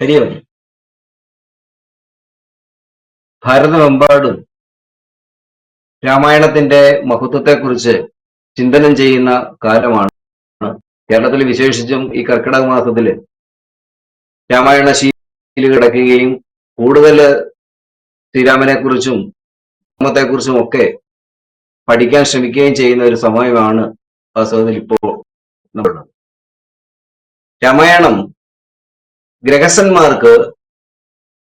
ഹരിയം ഭാരതമെമ്പാടും രാമായണത്തിന്റെ മഹത്വത്തെക്കുറിച്ച് ചിന്തനം ചെയ്യുന്ന കാലമാണ്. കേരളത്തിൽ വിശേഷിച്ചും ഈ കർക്കിടക മാസത്തിൽ രാമായണ ശീലി കിടക്കുകയും കൂടുതൽ ശ്രീരാമനെക്കുറിച്ചും കുറിച്ചും കുറിച്ചും ഒക്കെ പഠിക്കാൻ ശ്രമിക്കുകയും ചെയ്യുന്ന ഒരു സമയമാണ് വാസ്തവത്തിൽ ഇപ്പോൾ രാമായണം ഗ്രഹസ്ഥന്മാർക്ക്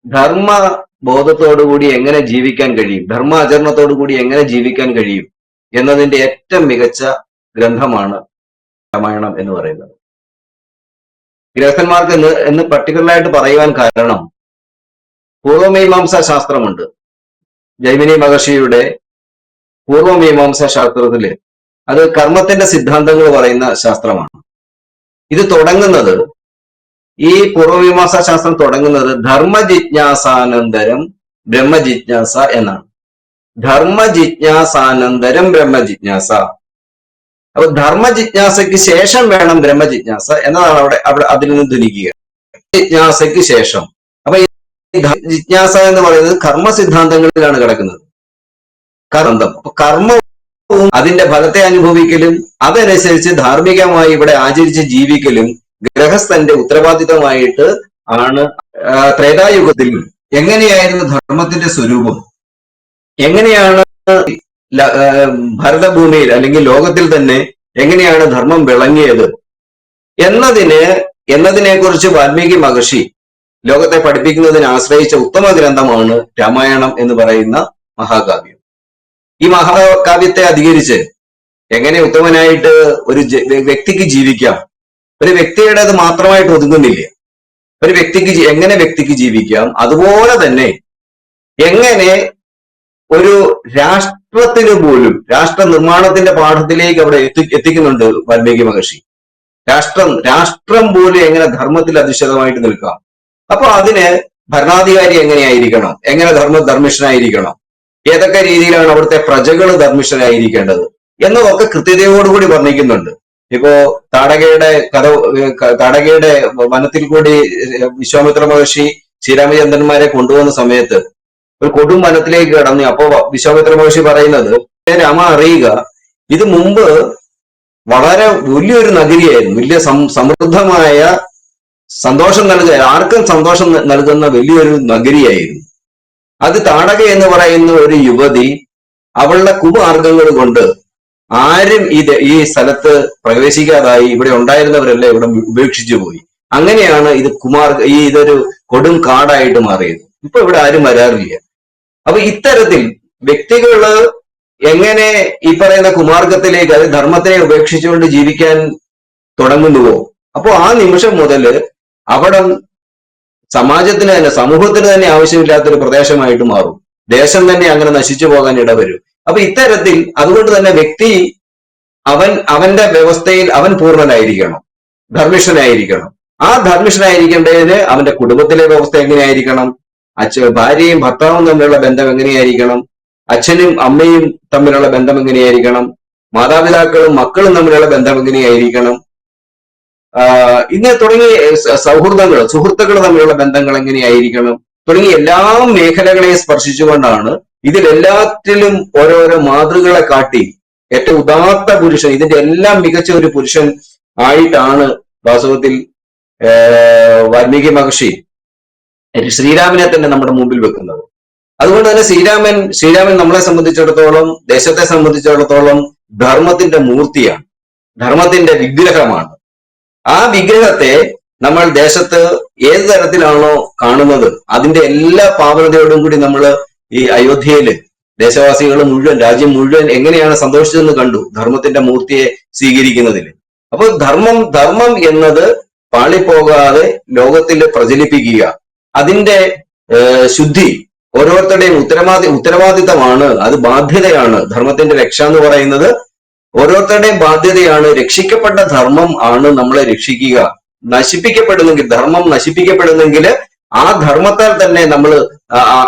ധർമ്മ ബോധത്തോടുകൂടി എങ്ങനെ ജീവിക്കാൻ കഴിയും? ധർമാചരണത്തോടുകൂടി എങ്ങനെ ജീവിക്കാൻ കഴിയും? എന്നതിന്റെ ഏറ്റവും മികച്ച ഗ്രന്ഥമാണ് രാമായണം എന്ന് പറയുന്നത്. ഗൃഹസ്ഥന്മാർക്ക് എന്ന് എന്ന് പർട്ടിക്കുലറായിട്ട് പറയുവാൻ കാരണം പൂർവമീമാംസ ശാസ്ത്രമുണ്ട് ജൈമിനി മഹർഷിയുടെ പൂർവമീമാംസ ശാസ്ത്രത്തിൽ അത് കർമ്മത്തിന്റെ സിദ്ധാന്തങ്ങൾ പറയുന്ന ശാസ്ത്രമാണ്. ഇത് തുടങ്ങുന്നത് ഈ പൂർവമീമാംസ ശാസ്ത്രം തുടങ്ങുന്നത് ധർമ്മ ജിജ്ഞാസാനന്തരം ബ്രഹ്മ ജിജ്ഞാസ എന്നാണ്. ധർമ്മ ജിജ്ഞാസാനന്തരം ബ്രഹ്മ ജിജ്ഞാസ അപ്പൊ ധർമ്മ ജിജ്ഞാസയ്ക്ക് ശേഷം വേണം ബ്രഹ്മ ജിജ്ഞാസ എന്നതാണ് അവിടെ അവിടെ അതിൽ നിന്ന് ധനിക്കുക. ജിജ്ഞാസയ്ക്ക് ശേഷം. അപ്പൊ ഈ ജിജ്ഞാസ എന്ന് പറയുന്നത് കർമ്മ സിദ്ധാന്തങ്ങളിലാണ് കിടക്കുന്നത്. കർന്തം അപ്പൊ കർമ്മവും അതിന്റെ ഫലത്തെ അനുഭവിക്കലും അതനുസരിച്ച് ധാർമ്മികമായി ഇവിടെ ആചരിച്ച് ജീവിക്കലും ഗ്രഹസ്ഥന്റെ ഉത്തരവാദിത്തമായിട്ട് ആണ് ത്രേതായുഗത്തിൽ എങ്ങനെയായിരുന്നു ധർമ്മത്തിന്റെ സ്വരൂപം? എങ്ങനെയാണ് ഭരതഭൂമിയിൽ അല്ലെങ്കിൽ ലോകത്തിൽ തന്നെ എങ്ങനെയാണ് ധർമ്മം വിളങ്ങിയത്? എന്നതിന് എന്നതിനെ കുറിച്ച് വാൽമീകി മഹർഷി ലോകത്തെ പഠിപ്പിക്കുന്നതിന് ആശ്രയിച്ച ഉത്തമ ഗ്രന്ഥമാണ് രാമായണം എന്ന് പറയുന്ന മഹാകാവ്യം. ഈ മഹാകാവ്യത്തെ അധികരിച്ച് എങ്ങനെ ഉത്തമനായിട്ട് ഒരു വ്യക്തിക്ക് ജീവിക്കാം? ഒരു വ്യക്തിയുടേത് മാത്രമായിട്ട് ഒതുങ്ങുന്നില്ല. ഒരു വ്യക്തിക്ക് എങ്ങനെ വ്യക്തിക്ക് ജീവിക്കാം? അതുപോലെ തന്നെ എങ്ങനെ ഒരു രാഷ്ട്രത്തിന് പോലും രാഷ്ട്ര നിർമ്മാണത്തിന്റെ പാഠത്തിലേക്ക് അവിടെ എത്തി എത്തിക്കുന്നുണ്ട് വാൽമീകി മഹർഷി. രാഷ്ട്രം രാഷ്ട്രം പോലും എങ്ങനെ ധർമ്മത്തിൽ അധിഷ്ഠിതമായിട്ട് നിൽക്കാം? അപ്പൊ അതിന് ഭരണാധികാരി എങ്ങനെയായിരിക്കണം? എങ്ങനെ ധർമ്മ ധർമ്മിഷ്ഠനായിരിക്കണം? ഏതൊക്കെ രീതിയിലാണ് അവിടുത്തെ പ്രജകൾ ധർമ്മിഷ്ഠനായിരിക്കേണ്ടത് എന്നതൊക്കെ കൃത്യതയോടുകൂടി വർണിക്കുന്നുണ്ട്. ഇപ്പോ താടകയുടെ കഥ താടകയുടെ വനത്തിൽ കൂടി വിശ്വാമിത്ര മഹർഷി ശ്രീരാമചന്ദ്രന്മാരെ കൊണ്ടുവന്ന സമയത്ത് ഒരു കൊടും വനത്തിലേക്ക് കടന്നു അപ്പോ വിശ്വാമിത്ര മഹർഷി പറയുന്നത് രാമ അറിയുക. ഇത് മുമ്പ് വളരെ വലിയൊരു നഗരിയായിരുന്നു. വലിയ സമൃദ്ധമായ സന്തോഷം നൽകുക ആർക്കും സന്തോഷം നൽകുന്ന വലിയൊരു നഗരിയായിരുന്നു. അത് താടക എന്ന് പറയുന്ന ഒരു യുവതി അവളുടെ കുമാർഗങ്ങൾ കൊണ്ട് ആരും ഇത് ഈ സ്ഥലത്ത് പ്രവേശിക്കാതായി ഇവിടെ ഉണ്ടായിരുന്നവരെല്ലാം ഇവിടെ ഉപേക്ഷിച്ചു പോയി. അങ്ങനെയാണ് ഇത് കുമാർ ഈ ഇതൊരു കൊടും കാടായിട്ട് മാറിയത്. ഇപ്പൊ ഇവിടെ ആരും വരാറില്ല. അപ്പൊ ഇത്തരത്തിൽ വ്യക്തികൾ എങ്ങനെ ഈ പറയുന്ന കുമാർഗത്തിലേക്ക് അത് ധർമ്മത്തെ ഉപേക്ഷിച്ചുകൊണ്ട് ജീവിക്കാൻ തുടങ്ങുന്നുവോ? അപ്പോൾ ആ നിമിഷം മുതൽ അവിടം സമാജത്തിന് തന്നെ സമൂഹത്തിന് തന്നെ ആവശ്യമില്ലാത്തൊരു പ്രദേശമായിട്ട് മാറും. ദേശം തന്നെ അങ്ങനെ നശിച്ചു പോകാൻ ഇടവരും. അപ്പൊ ഇത്തരത്തിൽ അതുകൊണ്ട് തന്നെ വ്യക്തി അവൻ അവന്റെ വ്യവസ്ഥയിൽ അവൻ പൂർണനായിരിക്കണം. ധർമ്മിഷ്ഠനായിരിക്കണം. ആ ധർമ്മിഷ്ഠനായിരിക്കേണ്ടതിന് അവന്റെ കുടുംബത്തിലെ വ്യവസ്ഥ എങ്ങനെയായിരിക്കണം? അച്ഛ ഭാര്യയും ഭർത്താവും തമ്മിലുള്ള ബന്ധം എങ്ങനെയായിരിക്കണം? അച്ഛനും അമ്മയും തമ്മിലുള്ള ബന്ധം എങ്ങനെയായിരിക്കണം? മാതാപിതാക്കളും മക്കളും തമ്മിലുള്ള ബന്ധം എങ്ങനെയായിരിക്കണം? ഇങ്ങനെ തുടങ്ങിയ സൗഹൃദങ്ങൾ സുഹൃത്തുക്കൾ തമ്മിലുള്ള ബന്ധങ്ങൾ എങ്ങനെയായിരിക്കണം? തുടങ്ങിയ എല്ലാ മേഖലകളെയും സ്പർശിച്ചുകൊണ്ടാണ് ഇതിലെല്ലാത്തിലും ഓരോരോ മാതൃകളെ കാട്ടി ഏറ്റവും ഉദാത്ത പുരുഷൻ ഇതിന്റെ എല്ലാം മികച്ച ഒരു പുരുഷൻ ആയിട്ടാണ് വാസ്തവത്തിൽ വാൽമീകി മഹർഷി ശ്രീരാമനെ തന്നെ നമ്മുടെ മുമ്പിൽ വെക്കുന്നത്. അതുകൊണ്ട് തന്നെ ശ്രീരാമൻ ശ്രീരാമൻ നമ്മളെ സംബന്ധിച്ചിടത്തോളം ദേശത്തെ സംബന്ധിച്ചിടത്തോളം ധർമ്മത്തിന്റെ മൂർത്തിയാണ് ധർമ്മത്തിന്റെ വിഗ്രഹമാണ്. ആ വിഗ്രഹത്തെ നമ്മൾ ദേശത്ത് ഏത് തരത്തിലാണോ കാണുന്നത് അതിന്റെ എല്ലാ പാവനതയോടും കൂടി നമ്മൾ ഈ അയോധ്യയിൽ ദേശവാസികൾ മുഴുവൻ രാജ്യം മുഴുവൻ എങ്ങനെയാണ് സന്തോഷിച്ചതെന്ന് കണ്ടു ധർമ്മത്തിന്റെ മൂർത്തിയെ സ്വീകരിക്കുന്നതിൽ അപ്പൊ ധർമ്മം ധർമ്മം എന്നത് പാളിപ്പോകാതെ ലോകത്തിൽ പ്രചരിപ്പിക്കുക. അതിന്റെ ശുദ്ധി ഓരോരുത്തരുടെയും ഉത്തരവാദി ഉത്തരവാദിത്തമാണ് അത് ബാധ്യതയാണ്. ധർമ്മത്തിന്റെ രക്ഷ എന്ന് പറയുന്നത് ഓരോരുത്തരുടെയും ബാധ്യതയാണ്. രക്ഷിക്കപ്പെട്ട ധർമ്മം ആണ് നമ്മളെ രക്ഷിക്കുക. നശിപ്പിക്കപ്പെടുന്നെങ്കിൽ ധർമ്മം നശിപ്പിക്കപ്പെടുന്നെങ്കിൽ ആ ധർമ്മത്താൽ തന്നെ നമ്മൾ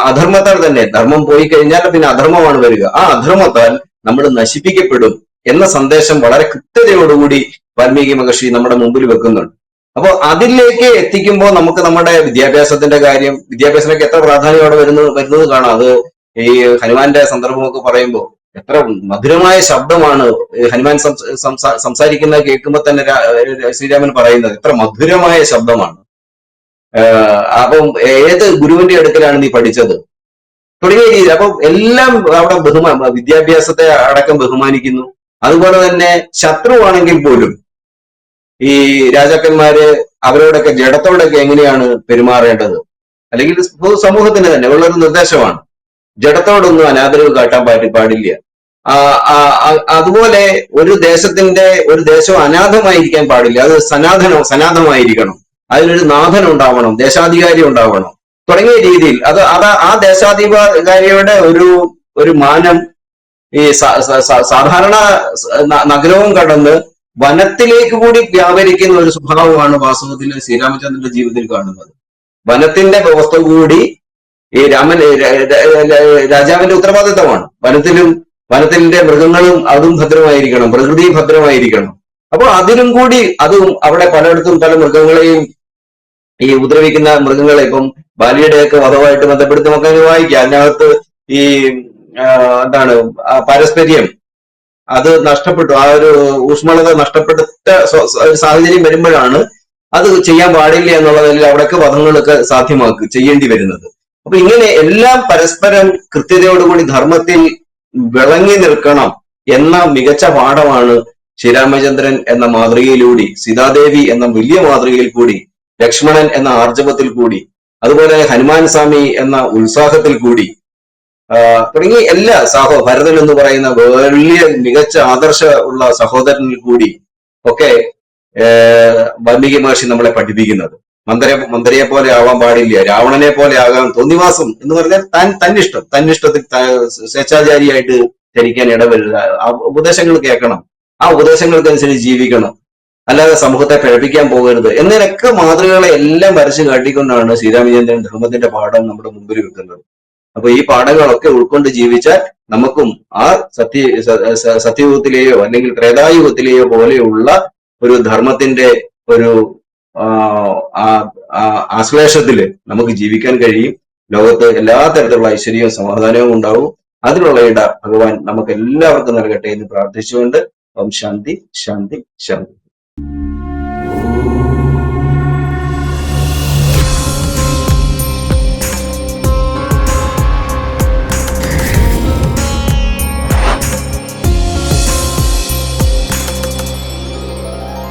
അധർമ്മത്താൽ തന്നെ. ധർമ്മം പോയി കഴിഞ്ഞാൽ പിന്നെ അധർമ്മമാണ് വരിക. ആ അധർമ്മത്താൽ നമ്മൾ നശിപ്പിക്കപ്പെടും എന്ന സന്ദേശം വളരെ കൃത്യതയോടുകൂടി വാൽമീകി മഹർഷി നമ്മുടെ മുമ്പിൽ വെക്കുന്നുണ്ട്. അപ്പോൾ അതിലേക്ക് എത്തിക്കുമ്പോൾ നമുക്ക് നമ്മുടെ വിദ്യാഭ്യാസത്തിന്റെ കാര്യം വിദ്യാഭ്യാസത്തിനൊക്കെ എത്ര പ്രാധാന്യം അവിടെ വരുന്നത് വരുന്നത് കാണാം. അത് ഈ ഹനുമാന്റെ സന്ദർഭമൊക്കെ പറയുമ്പോൾ എത്ര മധുരമായ ശബ്ദമാണ് ഹനുമാൻ സംസ- സംസാ- സംസാരിക്കുന്നത് കേൾക്കുമ്പോൾ തന്നെ ശ്രീരാമൻ പറയുന്നത്. എത്ര മധുരമായ ശബ്ദമാണ്. അപ്പം ഏത് ഗുരുവിന്റെ അടുക്കലാണ് നീ പഠിച്ചത്? തുടങ്ങിയ രീതി. അപ്പം എല്ലാം അവിടെ ബഹുമാ വിദ്യാഭ്യാസത്തെ അടക്കം ബഹുമാനിക്കുന്നു. അതുപോലെ തന്നെ ശത്രുവാണെങ്കിൽ പോലും ഈ രാജാക്കന്മാര് അവരോടൊക്കെ ജഡത്തോടൊക്കെ എങ്ങനെയാണ് പെരുമാറേണ്ടത്? അല്ലെങ്കിൽ സമൂഹത്തിന് തന്നെ ഉള്ളൊരു നിർദ്ദേശമാണ്. ജഡത്തോടൊന്നും അനാദരവ് കാട്ടാൻ പാടി പാടില്ല. അതുപോലെ ഒരു ദേശത്തിന്റെ ഒരു ദേശം അനാഥമായിരിക്കാൻ പാടില്ല. അത് സനാതനം സനാതനമായിരിക്കണം. അതിനൊരു നാഥൻ ഉണ്ടാവണം ദേശാധികാരി ഉണ്ടാവണം. തുടങ്ങിയ രീതിയിൽ അത് അത് ആ ദേശാധികാരിയുടെ ഒരു ഒരു മാനം ഈ സാധാരണ നഗരവും കടന്ന് വനത്തിലേക്ക് കൂടി വ്യാപരിക്കുന്ന ഒരു സ്വഭാവമാണ് വാസ്തവത്തിൽ ശ്രീരാമചന്ദ്രന്റെ ജീവിതത്തിൽ കാണുന്നത്. വനത്തിന്റെ വ്യവസ്ഥ കൂടി ഈ രാമൻ രാജാവിന്റെ ഉത്തരവാദിത്തമാണ്. വനത്തിലും വനത്തിന്റെ മൃഗങ്ങളും അതും ഭദ്രമായിരിക്കണം പ്രകൃതി ഭദ്രമായിരിക്കണം. അപ്പോൾ അതിനും കൂടി അതും അവിടെ പലയിടത്തും പല മൃഗങ്ങളെയും ഈ ഉപദ്രവിക്കുന്ന മൃഗങ്ങളെ ഇപ്പം ബാലിയുടെയൊക്കെ വധവുമായിട്ട് ബന്ധപ്പെടുത്തി നമുക്ക് വായിക്കാം. അതിനകത്ത് ഈ എന്താണ് പാരസ്പര്യം. അത് നഷ്ടപ്പെട്ടു. ആ ഒരു ഊഷ്മളത സ്വ- സാഹചര്യം വരുമ്പോഴാണ് അത് ചെയ്യാൻ പാടില്ല എന്നുള്ളതിൽ അവിടെയൊക്കെ വധങ്ങളൊക്കെ സാധ്യമാക്കുക ചെയ്യേണ്ടി വരുന്നത്. അപ്പൊ ഇങ്ങനെ എല്ലാം പരസ്പരം കൃത്യതയോടുകൂടി ധർമ്മത്തിൽ വിളങ്ങി നിൽക്കണം എന്ന മികച്ച പാഠമാണ് ശ്രീരാമചന്ദ്രൻ എന്ന മാതൃകയിലൂടി സീതാദേവി എന്ന വലിയ മാതൃകയിൽ കൂടി ലക്ഷ്മണൻ എന്ന ആർജവത്തിൽ കൂടി അതുപോലെ ഹനുമാൻ സ്വാമി എന്ന ഉത്സാഹത്തിൽ കൂടി തുടങ്ങി എല്ലാ സഹോ ഭരതൻ എന്ന് പറയുന്ന വലിയ മികച്ച ആദർശ ഉള്ള സഹോദരനിൽ കൂടി ഒക്കെ വാൽമീകി മഹർഷി നമ്മളെ പഠിപ്പിക്കുന്നത്. മന്ദരെ മന്ദരയെ പോലെ ആവാൻ പാടില്ല രാവണനെ പോലെ ആകാൻ തോന്നിവാസം എന്ന് പറഞ്ഞാൽ താൻ തന്നിഷ്ടം. തന്നിഷ്ടത്തിൽ സ്വേച്ഛാചാരിയായിട്ട് ധരിക്കാൻ ഇടവരുക ആ ഉപദേശങ്ങൾ കേൾക്കണം. ആ ഉപദേശങ്ങൾക്കനുസരിച്ച് ജീവിക്കണം. അല്ലാതെ സമൂഹത്തെ പിഴപ്പിക്കാൻ പോകരുത്. എന്നതിനൊക്കെ മാതൃകകളെ എല്ലാം വരച്ചു കാട്ടിക്കൊണ്ടാണ് ശ്രീരാമചന്ദ്രൻ ധർമ്മത്തിന്റെ പാഠം നമ്മുടെ മുമ്പിൽ വെക്കുന്നത്. അപ്പൊ ഈ പാഠങ്ങളൊക്കെ ഉൾക്കൊണ്ട് ജീവിച്ചാൽ നമുക്കും ആ സത്യ സത്യയുഗത്തിലെയോ അല്ലെങ്കിൽ ത്രേതായുഗത്തിലെയോ പോലെയുള്ള ഒരു ധർമ്മത്തിന്റെ ഒരു ആശ്ലേഷത്തിൽ നമുക്ക് ജീവിക്കാൻ കഴിയും. ലോകത്ത് എല്ലാ തരത്തിലുള്ള ഐശ്വര്യവും സമാധാനവും ഉണ്ടാവും. അതിനുള്ള ഇട ഭഗവാൻ നമുക്ക് എല്ലാവർക്കും നൽകട്ടെ എന്ന് പ്രാർത്ഥിച്ചുകൊണ്ട്. ഓം ശാന്തി ശാന്തി ശാന്തി. you